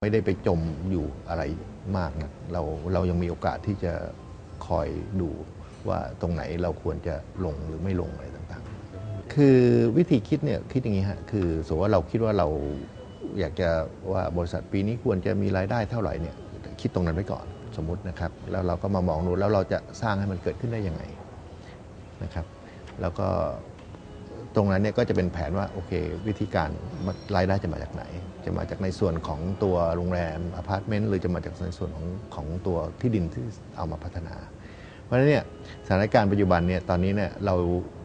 ไม่ได้ไปจมอยู่อะไรมากนะเราเรายังมีโอกาสที่จะคอยดูว่าตรงไหนเราควรจะลงหรือไม่ลงอะไรต่างๆ คือวิธีคิดเนี่ยคิดอย่างนี้ฮะคือสมมติว่าเราคิดว่าเราอยากจะว่าบริษัทปีนี้ควรจะมีรายได้เท่าไหร่เนี่ยคิดตรงนั้นไว้ก่อนสมมตินะครับ แล้วเราก็มามองดูแล้วเราจะสร้างให้มันเกิดขึ้นได้ยังไงนะครับ แล้วก็ ตรงนั้นเนี่ยก็จะเป็นแผนว่าโอเค วิธีการรายได้จะมาจากไหน จะมาจากในส่วนของตัวโรงแรมอพาร์ตเมนต์หรือจะมาจากในส่วนของของตัวที่ดินที่เอามาพัฒนา เพราะฉะนั้นเนี่ยสถานการณ์ปัจจุบันเนี่ยตอนนี้เนี่ยเรา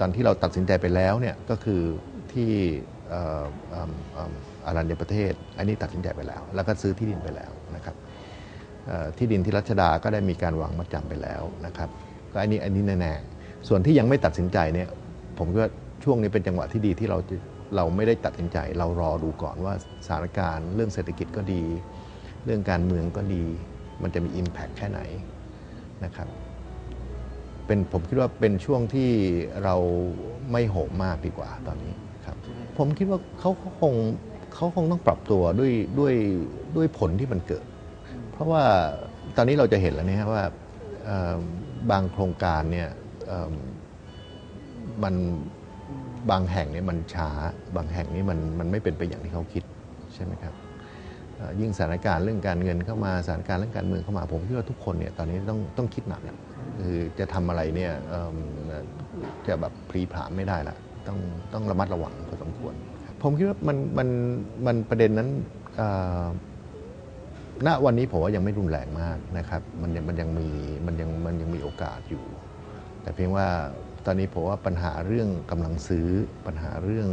ตอนที่เราตัดสินใจไปแล้วเนี่ยก็คือที่อารัญญประเทศ อันนี้ตัดสินใจไปแล้ว แล้วก็ซื้อที่ดินไปแล้วนะครับที่ดินที่รัชดาก็ได้มีการวางมัดจำไปแล้วนะครับ ก็อันนี้อันนี้แน่ๆส่วนที่ยังไม่ตัดสินใจเนี่ยผมก็ ช่วงนี้เป็นจังหวะที่ดีที่เราเราไม่ได้ตัดสินใจ เรารอดูก่อนว่าสถานการณ์ เรื่องเศรษฐกิจก็ดี เรื่องการเมืองก็ดี มันจะมี Impact แค่ไหนนะครับเป็นผมคิดว่าเป็นช่วงที่เราไม่โหมมากดีกว่าตอนนี้ครับ ผมคิดว่าเขาคงเขาคงต้องปรับตัวด้วยด้วยด้วยผลที่มันเกิด เพราะว่าตอนนี้เราจะเห็นแล้วนี่ยว่าเอ่อบางโครงการเนี่ยมัน บางแห่งเนี่ยมันช้า บางแห่งนี่มันมันไม่เป็นไปอย่างที่เขาคิดใช่ไหมครับยิ่งสถานการณ์เรื่องการเงินเข้ามาสถานการณ์เรื่องการเมืองเข้ามาผมคิดว่าทุกคนเนี่ยตอนนี้ต้องต้องคิดหนักคือจะทำอะไรเนี่ยจะแบบพลีผลามไม่ได้ละต้องต้องระมัดระวังพอสมควร ผมคิดว่ามันมันมันประเด็นนั้นณวันนี้ผมว่ายังไม่รุนแรงมากนะครับ มันยังมันยังมีมันยังมันยังมีโอกาสอยู่ แต่เพียงว่า ตอนนี้ผมว่าปัญหาเรื่องกำลังซื้อปัญหาเรื่อง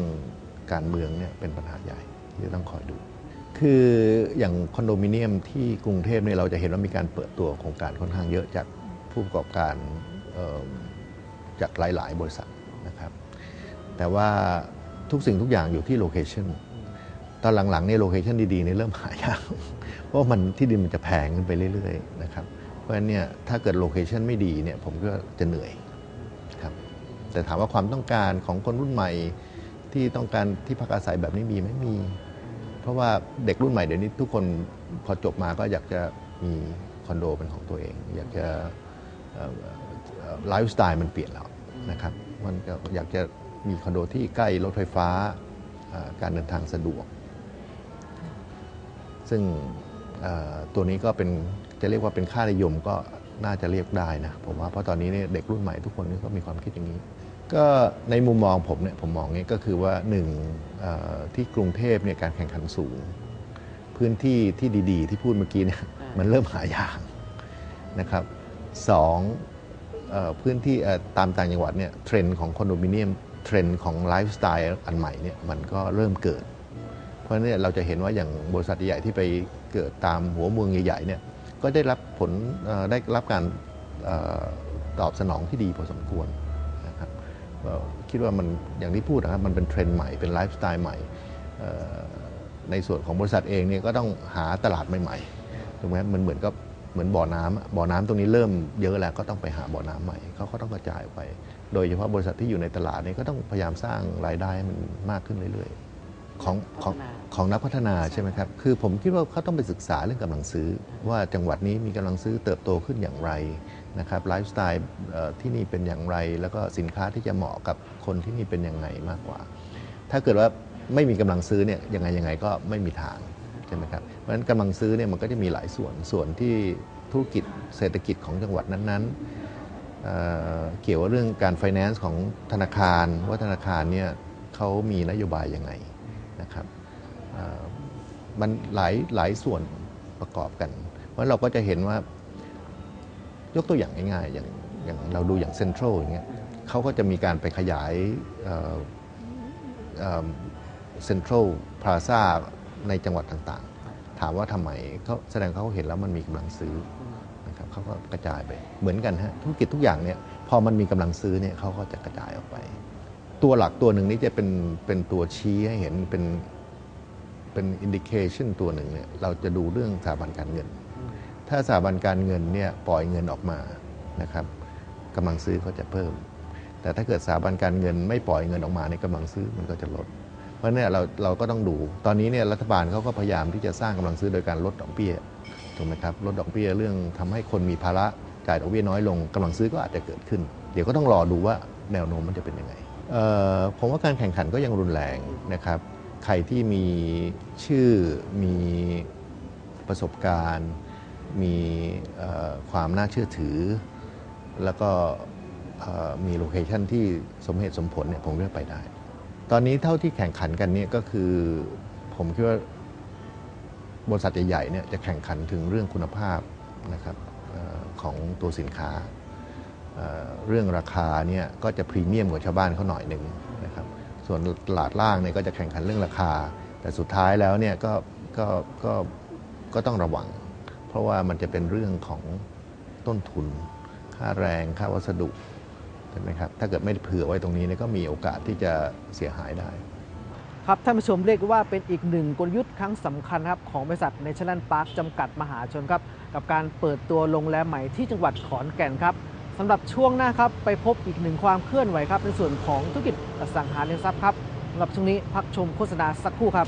การเมืองเนี่ยเป็นปัญหาใหญ่ที่ต้องคอยดู คืออย่างคอนโดมิเนียมที่กรุงเทพเนี่ยเราจะเห็นว่ามีการเปิดตัวโครงการค่อนข้างเยอะจากผู้ประกอบการจากหลาย ๆ บริษัทนะครับ แต่ว่าทุกสิ่งทุกอย่างอยู่ที่โลเคชันตอนหลังๆเนี่ยโลเคชันดีๆเนี่ยเริ่มหายากเพราะมันที่ดินมันจะแพงขึ้นไปเรื่อย ๆ นะครับ เพราะฉะนั้นเนี่ยถ้าเกิดโลเคชันไม่ดีเนี่ยผมก็จะเหนื่อย แต่ถามว่าความต้องการของคนรุ่นใหม่ที่ต้องการที่พักอาศัยแบบนี้มีไหมมี เพราะว่าเด็กรุ่นใหม่เดี๋ยวนี้ทุกคนพอจบมาก็อยากจะมีคอนโดเป็นของตัวเอง อยากจะไลฟ์สไตล์มันเปลี่ยนแล้วนะครับมันก็อยากจะมีคอนโดที่ใกล้รถไฟฟ้าการเดินทางสะดวก ซึ่งตัวนี้ก็เป็นจะเรียกว่าเป็นค่านิยมก็น่าจะเรียกได้นะผมว่าเพราะตอนนี้เนี่ยเด็กรุ่นใหม่ทุกคนนี่ก็มีความคิดอย่างนี้ ก็ในมุมมองผมเนี่ยผมมองนี้ก็คือว่าหนึ่งเอ่อที่กรุงเทพเนี่ยการแข่งขันสูง พื้นที่ที่ดีๆ ที่พูดเมื่อกี้เนี่ยมันเริ่มหายากนะครับสองเอ่อพื้นที่เอ่อตามต่างจังหวัดเนี่ยเทรนด์ของคอนโดมิเนียมเทรนด์ของไลฟ์สไตล์อันใหม่เนี่ยมันก็เริ่มเกิด เพราะฉะนั้นเนี่ยเราจะเห็นว่าอย่างบริษัทใหญ่ที่ไปเกิดตามหัวเมืองใหญ่ๆเนี่ยก็ได้รับผลเอ่อได้รับการเอ่อตอบสนองที่ดีพอสมควรนะครับ ก็คิดว่ามันอย่างที่พูดนะครับมันเป็นเทรนด์ใหม่เป็นไลฟ์สไตล์ใหม่ในส่วนของบริษัทเองเนี่ยก็ต้องหาตลาดใหม่ๆถูกไหมมันเหมือนกับเหมือนบ่อน้ำบ่อน้ำตรงนี้เริ่มเยอะแล้วก็ต้องไปหาบ่อน้ำใหม่เขาก็ต้องกระจายไป โดยเฉพาะบริษัทที่อยู่ในตลาดนี่ก็ต้องพยายามสร้างรายได้ให้มันมากขึ้นเรื่อยๆของของนาของนักพัฒนาใช่ไหมครับ คือผมคิดว่าเขาต้องไปศึกษาเรื่องกำลังซื้อ ว่าจังหวัดนี้มีกำลังซื้อเติบโตขึ้นอย่างไร นะครับไลฟ์สไตล์ที่นี่เป็นอย่างไร แล้วก็สินค้าที่จะเหมาะกับคนที่นี่เป็นยังไงมากกว่า ถ้าเกิดว่าไม่มีกำลังซื้อเนี่ยยังไงยังไงก็ไม่มีทางใช่ไหมครับเพราะฉะนั้นกำลังซื้อเนี่ยมันก็จะมีหลายส่วนส่วนที่ธุรกิจเศรษฐกิจของจังหวัดนั้นๆเเกี่ยวกับเรื่องการ finance ของธนาคาร ว่าธนาคารเนี่ยเขามีนโยบายยังไงนะครับมันหลายหลายส่วนประกอบกัน เพราะเราก็จะเห็นว่า ยกตัวอย่างง่ายๆอย่างอย่างเราดูอย่างเซ็นทรัลอย่างเงี้ยเขาก็จะมีการไปขยายเซ็นทรัลพลาซ่าในจังหวัดต่างๆ ถามว่าทำไมเขาแสดงเขาเห็นแล้วมันมีกำลังซื้อนะครับเขาก็กระจายไปเหมือนกันฮะธุรกิจทุกอย่างเนี่ยพอมันมีกำลังซื้อเนี่ยเขาก็จะกระจายออกไป ตัวหลักตัวหนึ่งนี้จะเป็นเป็นตัวชี้ให้เห็นเป็นเป็นอินดิเคชันตัวหนึ่งเนี่ยเราจะดูเรื่องสถาบันการเงิน ถ้าสถาบันการเงินเนี่ยปล่อยเงินออกมานะครับกำลังซื้อก็จะเพิ่ม แต่ถ้าเกิดสถาบันการเงินไม่ปล่อยเงินออกมาในกำลังซื้อมันก็จะลด เพราะเนี่ยเราเราก็ต้องดูตอนนี้เนี่ยรัฐบาลเขาก็พยายามที่จะสร้างกำลังซื้อโดยการลดดอกเบี้ยถูกไหมครับลดดอกเบี้ยเรื่องทำให้คนมีภาระจ่ายดอกเบี้ยน้อยลงกำลังซื้อก็อาจจะเกิดขึ้น เดี๋ยวก็ต้องรอดูว่าแนวโน้มมันจะเป็นยังไงผมว่าการแข่งขันก็ยังรุนแรงนะครับ ใครที่มีชื่อมีประสบการณ์ มีความน่าเชื่อถือ แล้วก็มีโลเคชันที่สมเหตุสมผลเนี่ยผมเลือกไปได้ ตอนนี้เท่าที่แข่งขันกันเนี่ยก็คือผมคิดว่าบริษัทใหญ่ๆเนี่ยจะแข่งขันถึงเรื่องคุณภาพนะครับออของตัวสินค้าเเรื่องราคาเนี่ยก็จะพรีเมียมกว่าชาวบ้านเขาหน่อยหนึ่งนะครับส่วนตลาดล่างเนี่ยก็จะแข่งขันเรื่องราคา แต่สุดท้ายแล้วเนี่ยก็ก็ก็ก็ต้องระวัง ราะว่ามันจะเป็นเรื่องของต้นทุน ค่าแรงค่าวัสดุใช่ไหมครับถ้าเกิดไม่เผื่อไว้ตรงนี้เนี่ยก็มีโอกาสที่จะเสียหายได้ ครับท่านผู้ชมเรียกว่าเป็นอีกหนึ่งกลยุทธ์ครั้งสำคัญครับของบริษัท National Park จำกัดมหาชนครับ กับการเปิดตัวโรงแรมใหม่ที่จังหวัดขอนแก่นครับสำหรับช่วงหน้าครับไปพบอีกหนึ่งความเคลื่อนไหวครับในส่วนของธุรกิจอสังหาริมทรัพย์ครับสำหรับช่วงนี้พักชมโฆษณาสักครู่ครับ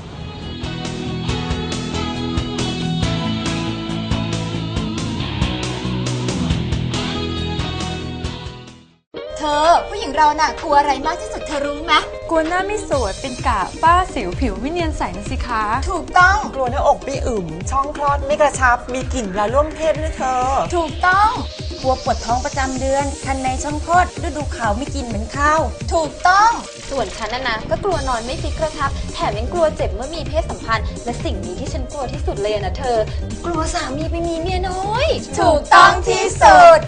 เธอผู้หญิงเราน่ะกลัวอะไรมากที่สุดเธอรู้ไหมกลัวหน้าไม่สวยเป็นกะฝ้าสิวผิวไม่เนียนใสนะสิคะ ถูกต้อง กลัวหน้าอกไม่อึมช่องคลอดไม่กระชับ มีกลิ่นเวลาร่วมเพศด้วยเธอ ถูกต้องกลัวปวดท้องประจำเดือน คันในช่องคลอดฤดูขาวไม่กินเหมือนข้าว ถูกต้อง ส่วนฉันนะนะก็กลัวนอนไม่ฟิกกระชับ แถมยังกลัวเจ็บเมื่อมีเพศสัมพันธ์ และสิ่งนี้ที่ฉันกลัวที่สุดเลยอะนะเธอ กลัวสามีไปมีเมียน้อย ถูกต้องที่สุด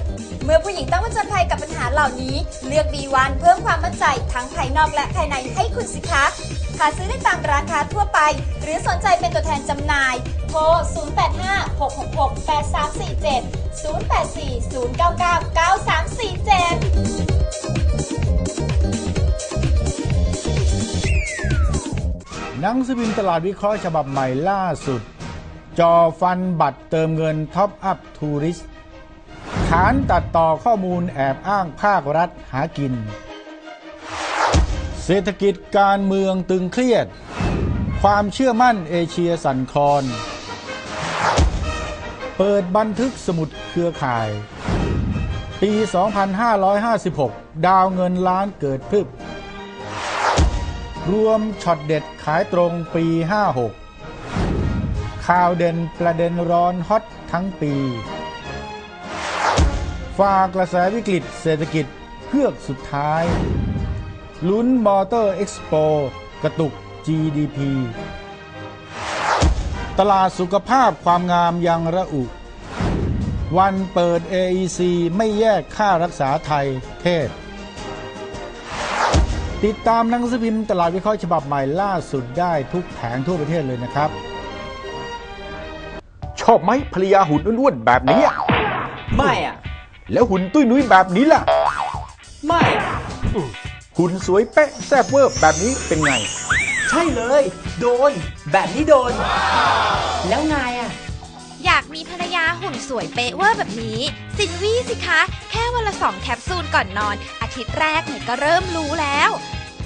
เมื่อผู้หญิงต้องผจญภัยกับปัญหาเหล่านี้ เลือก B1 เพิ่มความมั่นใจทั้งภายนอกและภายในให้คุณสิคะหาซื้อได้ตามร้านค้าทั่วไป หรือสนใจเป็นตัวแทนจำหน่าย โทร 0856668347 0840999347 หนังสือพิมพ์ตลาดวิเคราะห์ฉบับใหม่ล่าสุด จอฟันบัตรเติมเงินท็อปอัพทูริส ฐานตัดต่อข้อมูลแอบอ้างภาครัฐหากิน เศรษฐกิจการเมืองตึงเครียด ความเชื่อมั่นเอเชียสั่นคลอน เปิดบันทึกสมุดเครือข่าย ปี 2556 ดาวเงินล้านเกิดพึบ รวมช็อตเด็ดขายตรงปี 56 ข่าวเด่นประเด็นร้อนฮอตทั้งปี ฝากกระแสวิกฤตเศรษฐกิจเพือกสุดท้าย ลุ้นมอเตอร์เอ็กซ์โปกระตุก GDP ตลาดสุขภาพความงามยังระอุ วันเปิด AEC ไม่แยกค่ารักษาไทยเทศ ติดตามหนังสือพิมพ์ตลาดวิเคราะห์ฉบับใหม่ล่าสุดได้ทุกแผงทั่วประเทศเลยนะครับ ชอบไหมภรรยาหุ่นอ้วนๆแบบนี้อะไม่อะ แล้วหุ่นตุ้ยนุ้ยแบบนี้ล่ะ ไม่หุ่นสวยเป๊ะแซ่บเวอร์แบบนี้เป็นไง ใช่เลย โดน แบบนี้โดน แล้วนายอะ อยากมีภรรยาหุ่นสวยเป๊ะเวอร์แบบนี้ สินวี่สิคะ แค่วันละสองแคปซูลก่อนนอน อาทิตย์แรกเนี่ยก็เริ่มรู้แล้ว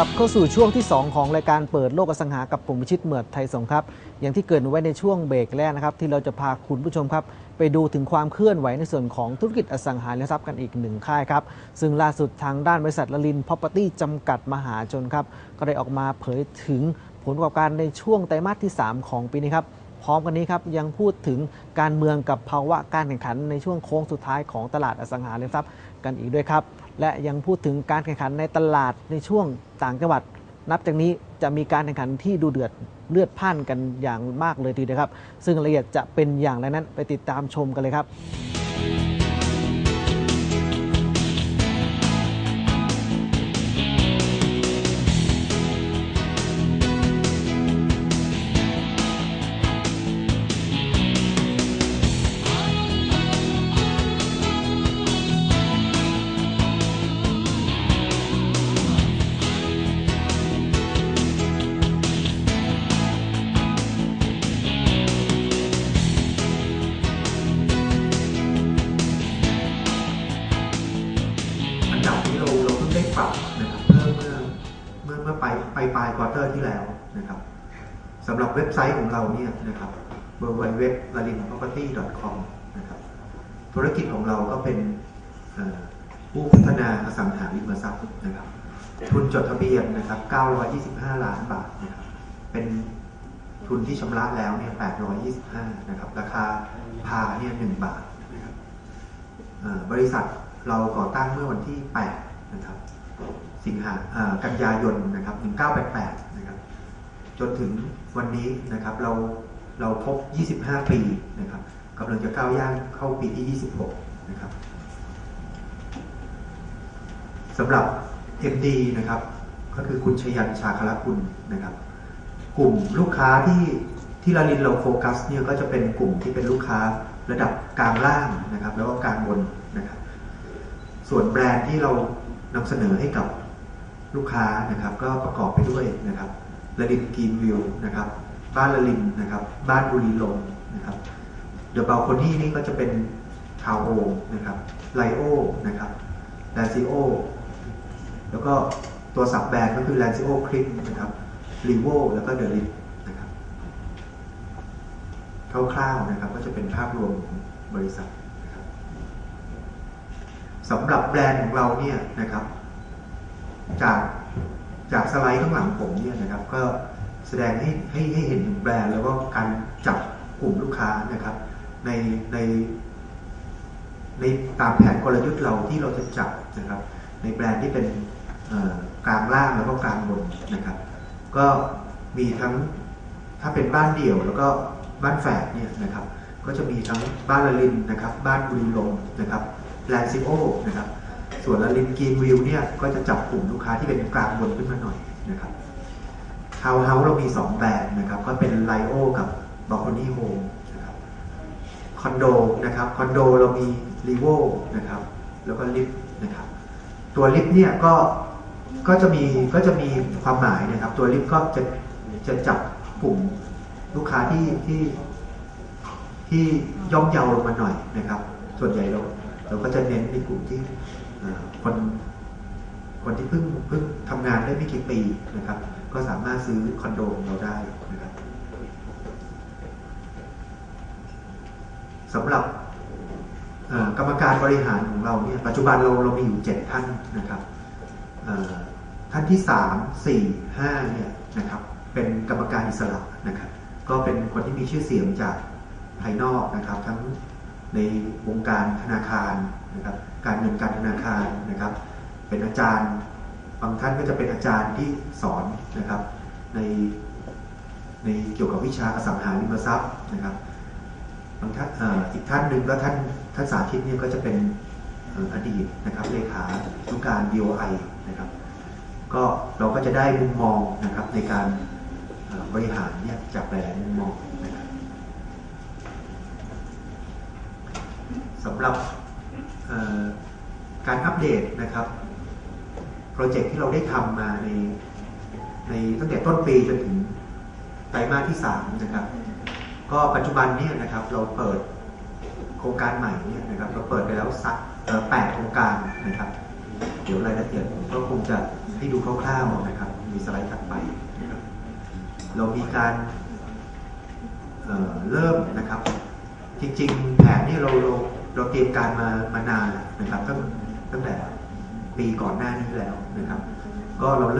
กลับเข้าสู่ช่วงที่ 2 ของรายการเปิดโลกอสังหากับผมวิชิตเหมือดไทยสงครับ อย่างที่เกริดไว้ในช่วงเบรกแรกนะครับ ที่เราจะพาคุณผู้ชมครับ ไปดูถึงความเคลื่อนไหวในส่วนของธุรกิจอสังหาริมทรัพย์กันอีกหนึ่งค่ายครับ ซึ่งล่าสุดทางด้านบริษัทลลินพ Property จำกัดมหาชนครับ ก็ได้ออกมาเผยถึงผลประกอบการในช่วงไตรมาสที่ 3 ของปีนี้ครับพร้อมกันนี้ครับยังพูดถึงการเมืองกับภาวะการแข่งขันในช่วงโค้งสุดท้ายของตลาดอสังหาริมทรัพย์กันอีกด้วยครับ และยังพูดถึงการแข่งขันในตลาดในช่วงต่างจังหวัด นับจากนี้จะมีการแข่งขันที่ดูเดือดเลือดพ่านกันอย่างมากเลยทีเดียวครับ ซึ่งรายละเอียดจะเป็นอย่างไรนั้นไปติดตามชมกันเลยครับ เมื่อเมื่อไปปลายควอเตอร์ที่แล้วนะครับสำหรับเว็บไซต์ของเราเนี่ยนะครับ w w w l a l i n p r o p e r t y c o m นะครับธุรกิจของเราก็เป็นผู้พัฒนาอสังหาริมทรัพย์นะครับทุนจดทะเบียนนะครับ 925 ล้านบาทนะครับเป็นทุนที่ชำระแล้วเนี่ย 825 นะครับ ราคาพาเนี่ย 1 บาทนะครับบริษัทเราก่อตั้งเมื่อวันที่ 8 นะครับ สิงหากันยายนนะครับ1988นะครับจนถึงวันนี้นะครับเราเราครบ 25 ปีนะครับกำลังจะก้าวย่างเข้าปีที่ 26 นะครับสำหรับ MD นะครับก็คือคุณชยันชาคลคุณนะครับ กลุ่มลูกค้าที่ที่ลาลินเราโฟกัสเนี่ยก็จะเป็นกลุ่มที่เป็นลูกค้าระดับกลางล่างนะครับ แล้วก็กลางบนนะครับ ส่วนแบรนด์ที่เรานำเสนอให้กับ ลูกค้านะครับ ก็ประกอบไปด้วยนะครับลาลินกรีนวิวนะครับ บ้านลาลินนะครับ บ้านบุรีลมนะครับเดอะเบลคอนี่นี่ก็จะเป็นทาวโฮมนะครับไลโอนะครับแลซิโอแล้วก็ตัวสับแบรนด์ก็คือ l a n c i o Click นะครับ r e v o แล้วก็ The l i t นะครับคร่าวๆนะครับ ก็จะเป็นภาพรวมของบริษัทนะครับสำหรับแบรนด์ของเราเนี่ยนะครับ จากจากสไลด์ข้างหลังผมเนี่ยนะครับ ก็แสดงให้ให้ให้เห็นถึงแบรนด์แล้วก็การจับกลุ่มลูกค้านะครับ ในใน ในตามแผนกลยุทธ์เราที่เราจะจับนะครับ ในแบรนด์ที่เป็นกลางล่างแล้วก็กลางบนนะครับ ก็มีทั้งถ้าเป็นบ้านเดี่ยวแล้วก็บ้านแฝดเนี่ยนะครับ ก็จะมีทั้งบ้านละลินนะครับ บ้านบุรีลมนะครับแลนซิโอนะครับ ส่วนละลินกรีนวิวเนี่ยก็จะจับกลุ่มลูกค้าที่เป็นกลางบนขึ้นมาหน่อยนะครับทาวน์เฮาส์เรามี 2 แบรนด์นะครับก็เป็นไลโอกับบ a l c o n y Home นะครับคอนโดนะครับคอนโดเรามีรีโวนะครับแล้วก็ลิฟต์นะครับตัวลิฟต์เนี่ยก็ก็จะมีก็จะมีความหมายนะครับ ตัวลิฟต์ก็จะจะจับกลุ่มลูกค้าที่ที่ที่ย่อมเยาลงมาหน่อยนะครับ ส่วนใหญ่เราเราก็จะเน้นในกลุ่มที่ คนคนที่เพิ่งเพิ่งทำงานได้ไม่กี่ปีนะครับ ก็สามารถซื้อคอนโดของเราได้นะครับสำหรับกรรมการบริหารของเราเนี่ยปัจจุบันเราเรามีอยู่7ท่านนะครับเอ่อท่านที่3 4 5เนี่ยนะครับเป็นกรรมการอิสระนะครับ ก็เป็นคนที่มีชื่อเสียงจากภายนอกนะครับ ทั้ง ในวงการธนาคารนะครับการเงินการธนาคารนะครับ เป็นอาจารย์บางท่านก็จะเป็นอาจารย์ที่สอนนะครับในในเกี่ยวกับวิชาอสังหาริมทรัพย์นะครับบางท่านอ,อีกท่านหนึ่งก็ท่านท่านสาธิตเนี่ยก็จะเป็นอดีตนะครับเลขาธุการ BOI นะครับก็เราก็จะได้มุมมองนะครับในการบริหารเนี่ยจากหลายๆมุมมองนะครับ สำหรับการอัปเดตนะครับโปรเจกต์ที่เราได้ทำมาในในตั้งแต่ต้นปีจนถึงไตรมาสที่ 3 นะครับ ก็ปัจจุบันเนี่ยนะครับเราเปิดโครงการใหม่เนี่ยนะครับเราเปิดไปแล้วสักแปดโครงการนะครับ เดี๋ยวรายละเอียดผมก็คงจะให้ดูคร่าวๆนะครับ มีสไลด์ถัดไป เรามีการเเริ่มนะครับ จริงๆแผนนี่เราเรา เราเตรียมการมามานานแล้วนะครับตั้งตั้งแต่ปีก่อนหน้านี้แล้วนะครับ ก็เราเริ่ม